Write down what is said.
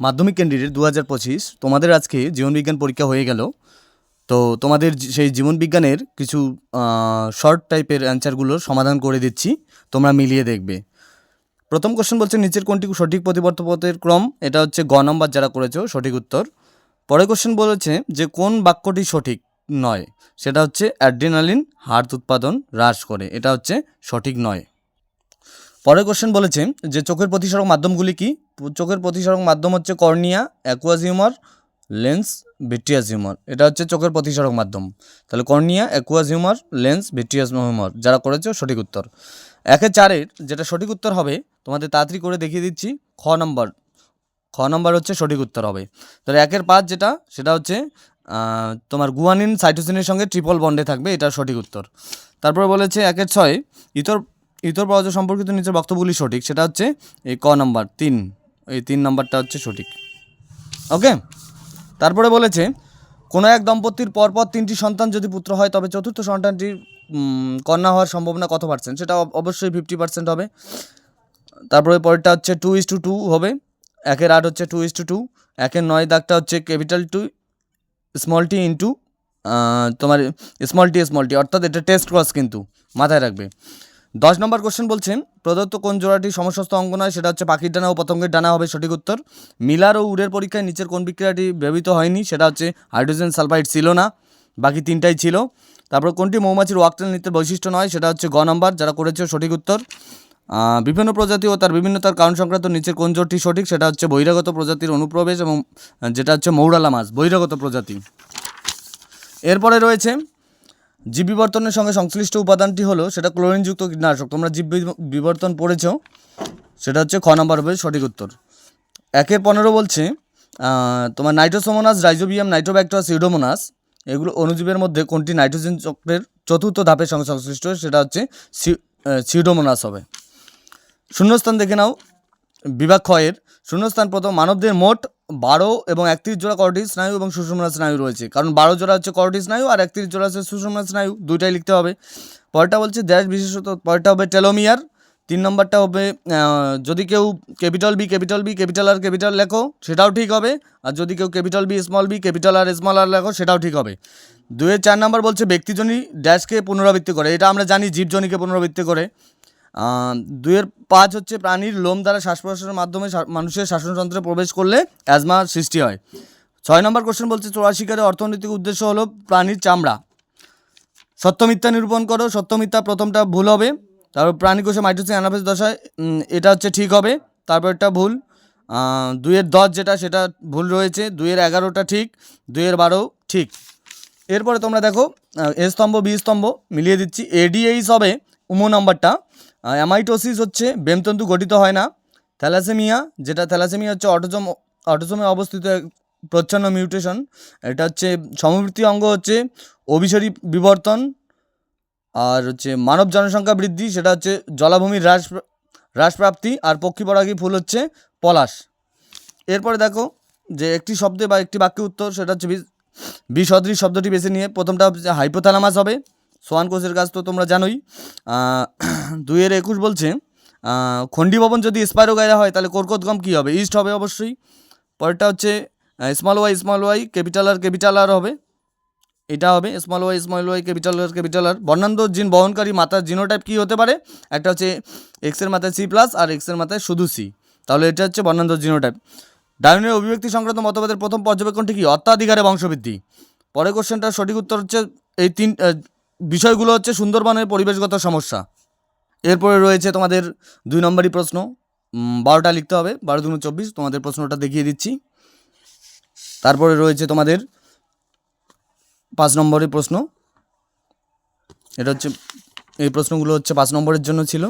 মাধ্যমিক ক্যান্ডিডেট দু হাজার পঁচিশ, তোমাদের আজকে জীবনবিজ্ঞান পরীক্ষা হয়ে গেল। তো তোমাদের সেই জীবনবিজ্ঞানের কিছু শর্ট টাইপের অ্যান্সারগুলোর সমাধান করে দিচ্ছি, তোমরা মিলিয়ে দেখবে। প্রথম কোশ্চেন বলছে, নিচের কোনটি সঠিক প্রতিবর্ত পথের ক্রম? এটা হচ্ছে গ নম্বর যারা করেছ, সঠিক উত্তর। পরের কোশ্চেন বলেছে যে কোন বাক্যটি সঠিক নয়? সেটা হচ্ছে অ্যাড্রিনালিন হার্ট উৎপাদন হ্রাস করে। এটা হচ্ছে সঠিক নয়। পরের কোশ্চেন বলেছে যে চোখের প্রতিসরক মাধ্যমগুলি কি? চোখের প্রতিসরক মাধ্যম হচ্ছে cornea aqueous humour lens vitreous এটা হচ্ছে চোখের প্রতিসরক মাধ্যম। তাহলে cornea aqueous humour lens vitreous humour যারা করেছে সঠিক উত্তর। একে চারের যেটা সঠিক উত্তর হবে, তোমাদের তাড়াতাড়ি করে দেখিয়ে দিচ্ছি, খ নম্বর। খ নম্বর হচ্ছে সঠিক উত্তর হবে। তাহলে একের পাঁচ যেটা, সেটা হচ্ছে তোমার গুয়ানিন সাইটোসিনের সঙ্গে ট্রিপল বন্ডে থাকবে, এটা সঠিক উত্তর। তারপরে বলেছে একের ছয়, ইতর ইতর পরাজয় সম্পর্কিত নিচের বক্তব্যগুলি সঠিক সেটা হচ্ছে এই ক নম্বর তিন। এই তিন নম্বরটা হচ্ছে সঠিক। ওকে? তারপরে বলেছে কোনো এক দম্পতির পরপর তিনটি সন্তান যদি পুত্র হয় তবে চতুর্থ সন্তানটির উম, কন্যা হওয়ার সম্ভাবনা কত পার্সেন্ট সেটা অবশ্যই ফিফটি পার্সেন্ট হবে। তারপরে পরেরটা হচ্ছে টু ইস টু টু হবে। একের আট হচ্ছে টু ইস টু টু একের নয় দাগটা হচ্ছে capital to small T into তোমার স্মল টি স্মল টি অর্থাৎ এটা টেস্ট ক্রস কিন্তু মাথায় রাখবে। দশ নম্বর কোশ্চেন বলছেন, প্রদত্ত কোন জোড়াটি সমস্ত অঙ্গ নয়, সেটা হচ্ছে পাখির ডানা ও পতঙ্গের ডানা হবে সঠিক উত্তর। মিলার ও উড়ের পরীক্ষায় নিচের কোন বিক্রিয়াটি ব্যবহৃত হয়নি, সেটা হচ্ছে হাইড্রোজেন সালফাইড ছিল না, বাকি তিনটাই ছিল। তারপর কোনটি মৌমাছির ওয়াকটেল নৃত্যের বৈশিষ্ট্য নয়, সেটা হচ্ছে গ নম্বর, যারা করেছে সঠিক উত্তর। বিভিন্ন প্রজাতি ও তার বিভিন্নতার কারণ সংক্রান্ত নিচের কোন জোটটি সঠিক, সেটা হচ্ছে বহিরাগত প্রজাতির অনুপ্রবেশ এবং যেটা হচ্ছে মৌরালা মাছ, বহিরাগত প্রজাতি। এরপরে রয়েছে জীব বিবর্তনের সঙ্গে সংশ্লিষ্ট উপাদানটি হলো সেটা ক্লোরিনযুক্ত কীটনাশক। তোমরা জীব বিবর্তন পড়েছ, সেটা হচ্ছে খ নম্বর হবে সঠিক উত্তর। একের পনেরো বলছে তোমার নাইট্রোসোমোনাস, রাইজোবিয়াম নাইট্রোব্যাক্টার সিউডোমোনাস এগুলো অণুজীবের মধ্যে কোনটি নাইট্রোজেন চক্রের চতুর্থ ধাপের সঙ্গে সংশ্লিষ্ট, সেটা হচ্ছে সিউডোমোনাস হবে। শূন্যস্থান দেখে নাও, বিভাগ ক্ষয়ের শূন্যস্থান প্রথম, মানবদের মোট বারো এবং একত্রিশ জোড়া করটিস স্নায়ু এবং সুষুম্না স্নায়ু রয়েছে। কারণ বারো জোড়া হচ্ছে করটিস স্নায়ু আর একত্রিশ জোড়া হচ্ছে সুষুম্না স্নায়ু। দুইটাই লিখতে হবে। পরেরটা বলছে দেশ বিশেষত, পরেরটা হবে টেলোমিয়ার। তিন নম্বরটা হবে যদি কেউ capital B capital B, capital R, capital লেখো, সেটাও ঠিক হবে। আর যদি কেউ capital B, small B, capital R, small R লেখো, সেটাও ঠিক হবে। দুয়ের চার নম্বর বলছে ব্যক্তিজনী ড্যাশকে পুনরাবৃত্তি করে। এটা আমরা জানি জীবজনীকে পুনরাবৃত্তি করে। আহ, দুইয়ের পাঁচ হচ্ছে প্রাণীর লোম দ্বারা শ্বাস প্রশ্বাসের মাধ্যমে মানুষের শাসনতন্ত্রে প্রবেশ করলে অ্যাজমা সৃষ্টি হয়। ছয় নম্বর কোশ্চেন বলছে চোরা শিকারের অর্থনৈতিক উদ্দেশ্য হলো প্রাণীর চামড়া। সত্য মিথ্যা নিরূপণ করো সত্য মিথ্যা প্রথমটা ভুল হবে। তারপর প্রাণী কোষে মাইটোসিস অ্যানাফেস দশায় এটা হচ্ছে ঠিক হবে। তারপর তারপরটা ভুল দুইয়ের দশ যেটা সেটা ভুল রয়েছে। দুইয়ের এগারোটা ঠিক দুইয়ের বারো ঠিক। এরপরে তোমরা দেখো এ স্তম্ভ বি স্তম্ভ মিলিয়ে দিচ্ছি। এডিএইস হবে উমো নাম্বারটা। অ্যামাইটোসিস হচ্ছে, বেমতন্তু গঠিত হয় না। থ্যালাসেমিয়া, যেটা থ্যালাসেমিয়া হচ্ছে অটোজম অটোজমে অবস্থিত প্রচ্ছন্ন মিউটেশন এটা হচ্ছে সমবৃত্তি অঙ্গ হচ্ছে অভিসরী বিবর্তন, আর হচ্ছে মানব জনসংখ্যা বৃদ্ধি, সেটা হচ্ছে জলাভূমির হ্রাস, হ্রাসপ্রাপ্তি, আর পক্ষীপরাগী ফুল হচ্ছে পলাশ। এরপরে দেখো যে একটি শব্দে বা একটি বাক্যে উত্তর, সেটা হচ্ছে বিসদৃশ শব্দটি বেছে নিয়ে প্রথমটা হচ্ছে হাইপোথ্যালামাস হবে। সোয়ান কোষের কাজ তো তোমরা জানোই। দুইয়ের একুশ বলছে খণ্ডী ভবন যদি স্পাইরো গায়রা হয়, তাহলে কর্কটগম কী হবে? ইস্ট হবে অবশ্যই। পরেরটা হচ্ছে small Y small Y capital R capital R হবে। এটা হবে small Y small Y capital R capital R বর্ণান্ধ gene বহনকারী মাতার জিনোটাইপ কী হতে পারে? একটা হচ্ছে এক্সের মাথায় সি প্লাস আর এক্সের মাথায় শুধু সি তাহলে এটা হচ্ছে বর্ণান্ধ জিনোটাইপ ডায়নের অভিব্যক্তি সংক্রান্ত মতবাদের প্রথম পর্যবেক্ষণটি কি? অত্যাধিকারে বংশবৃদ্ধি। পরের কোশ্চেনটার সঠিক উত্তর হচ্ছে এই তিন বিষয়গুলো হচ্ছে সুন্দরবনের পরিবেশগত সমস্যা। এরপরে রয়েছে তোমাদের দুই নম্বরই প্রশ্ন। বারোটা লিখতে হবে, বারো দুগুণ চব্বিশ, তোমাদের প্রশ্নটা দেখিয়ে দিচ্ছি। তারপরে রয়েছে তোমাদের পাঁচ নম্বরের প্রশ্ন। এটা হচ্ছে, এই প্রশ্নগুলো হচ্ছে পাঁচ নম্বরের জন্য ছিল।